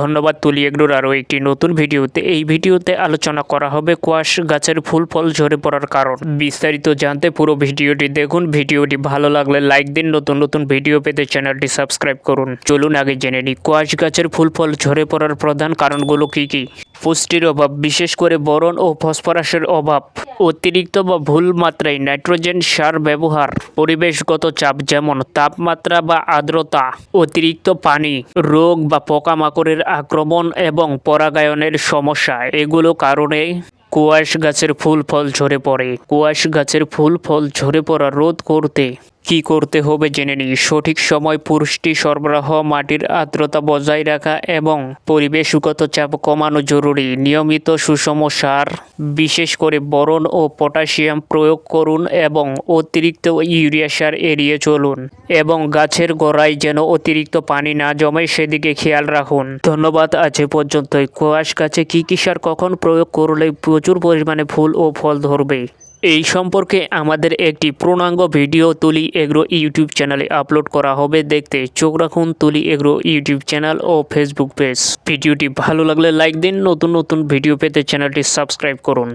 ধন্যবাদ তুলি এগরোর আরও একটি নতুন ভিডিওতে। এই ভিডিওতে আলোচনা করা হবে কোয়াশ গাছের ফুল ফল ঝরে পড়ার কারণ। বিস্তারিত জানতে পুরো ভিডিওটি দেখুন। ভিডিওটি ভালো লাগলে লাইক দিন। নতুন নতুন ভিডিও পেতে চ্যানেলটি সাবস্ক্রাইব করুন। চলুন আগে জেনে নিই, কোয়াশ গাছের ফুল ফল ঝরে পড়ার প্রধান কারণগুলো কি কী? পুষ্টির অভাব, বিশেষ করে বরণ ও ফসফরাসের অভাব, অতিরিক্ত বা ভুল মাত্রায় নাইট্রোজেন সার ব্যবহার, পরিবেশগত চাপ যেমন তাপমাত্রা বা আর্দ্রতা, অতিরিক্ত পানি, রোগ বা পোকামাকড়ের আক্রমণ এবং পরাগায়নের সমস্যা, এগুলো কারণে কুয়াশ গাছের ফুল ফল ঝরে পড়ে। কুয়াশ গাছের ফুল ফল ঝরে পড়া রোধ করতে কি করতে হবে জেনে নিই সঠিক সময় পুষ্টি সরবরাহ মাটির আর্দ্রতা বজায় রাখা এবং পরিবেশগত চাপ কমানো জরুরি। নিয়মিত সুষম সার, বিশেষ করে বরণ ও পটাশিয়াম প্রয়োগ করুন এবং অতিরিক্ত ইউরিয়া সার এড়িয়ে চলুন এবং গাছের গোড়ায় যেন অতিরিক্ত পানি না জমে সেদিকে খেয়াল রাখুন। ধন্যবাদ এ পর্যন্তই। কোয়াশ গাছে কী কী সার কখন প্রয়োগ করলে প্রচুর পরিমাণে ফুল ও ফল ধরবে? এই সম্পর্কে আমাদের একটি পূর্ণাঙ্গ ভিডিও তুলি এগ্রো ইউটিউব চ্যানেলে আপলোড করা হবে। দেখতে চোখ রাখুন তুলি এগ্রো ইউটিউব চ্যানেল ও ফেসবুক পেজ। ভিডিওটি ভালো লাগলে লাইক দিন। নতুন নতুন ভিডিও পেতে চ্যানেলটি সাবস্ক্রাইব করুন।